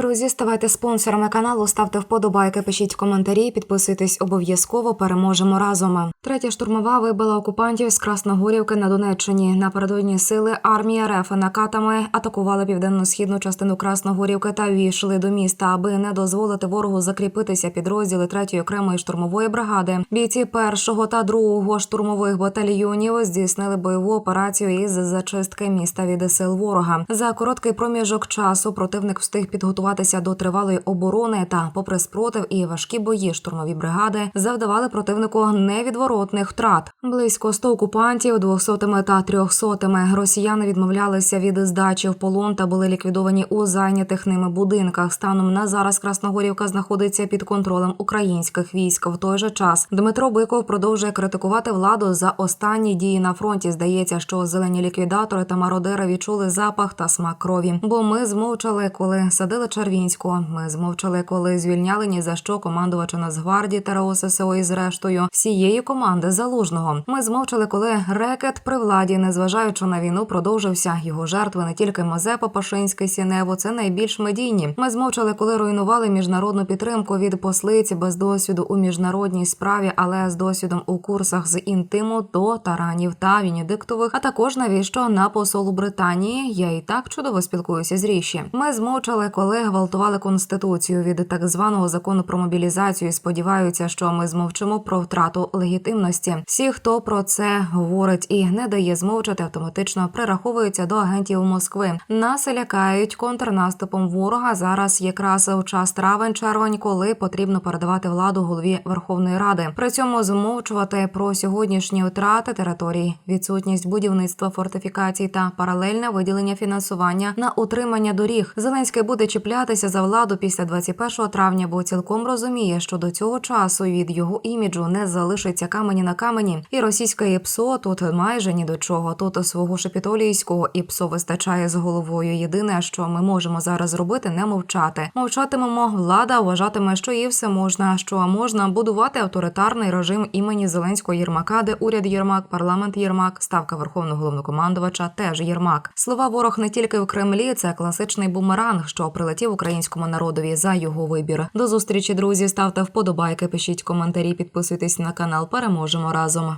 Друзі, ставайте спонсорами каналу, ставте вподобайки, пишіть коментарі, підписуйтесь обов'язково. Переможемо разом. Третя штурмова вибила окупантів з Красногорівки на Донеччині. Напередодні сили армії РФ накатами атакували південно-східну частину Красногорівки та війшли до міста, аби не дозволити ворогу закріпитися. Підрозділи третьої окремої штурмової бригади. Бійці першого та другого штурмових батальйонів здійснили бойову операцію із зачистки міста від сил ворога. За короткий проміжок часу противник встиг підготуватися до тривалої оборони та, попри спротив і важкі бої, штурмові бригади завдавали противнику невідворотних втрат. Близько 100 окупантів, 200 та 300 росіяни відмовлялися від здачі в полон та були ліквідовані у зайнятих ними будинках. Станом на зараз Красногорівка знаходиться під контролем українських військ. В той же час Дмитро Биков продовжує критикувати владу за останні дії на фронті. Здається, що зелені ліквідатори та мародери відчули запах та смак крові. Бо ми змовчали, коли садили Червінську. Ми змовчали, коли звільняли ні за що командувача Нацгвардії ТРО ССО із рештою всієї команди залужного. Ми змовчали, коли рекет при владі, незважаючи на війну, продовжився. Його жертви не тільки Мазепа, Пашинський, Сінево, це найбільш медійні. Ми змовчали, коли руйнували міжнародну підтримку від послиці без досвіду у міжнародній справі, але з досвідом у курсах з інтиму до таранів та вінідиктових, а також навіщо на посолу Британії. Я і так чудово спілкуюся з ріші. Ми змовчали, коли гвалтували конституцію від так званого закону про мобілізацію. і Сподіваються, що ми змовчимо про втрату легітимності. Всі, хто про це говорить і не дає змовчати, автоматично прираховуються до агентів Москви. Нас лякають контрнаступом ворога. Зараз якраз у час травень червень, коли потрібно передавати владу голові Верховної Ради. При цьому змовчувати про сьогоднішні втрати територій, відсутність будівництва фортифікацій та паралельне виділення фінансування на утримання доріг. Зеленський буде чіплятися за владу після 21 травня, бо цілком розуміє, що до цього часу від його іміджу не залишиться камені на камені, і російське ІПСО тут майже ні до чого. Тут свого шепітолійського ІПСО вистачає з головою. Єдине, що ми можемо зараз зробити, не мовчати. Мовчатимемо. Влада вважатиме, що і все можна, що можна будувати авторитарний режим імені Зеленського Єрмака, де уряд Єрмак, парламент Єрмак, ставка верховного головнокомандувача теж Єрмак. Слова ворог не тільки в Кремлі, це класичний бумеранг, що прилетів українському народові за його вибір. До зустрічі, друзі. Ставте вподобайки, пишіть коментарі, підписуйтесь на канал. Переможемо разом.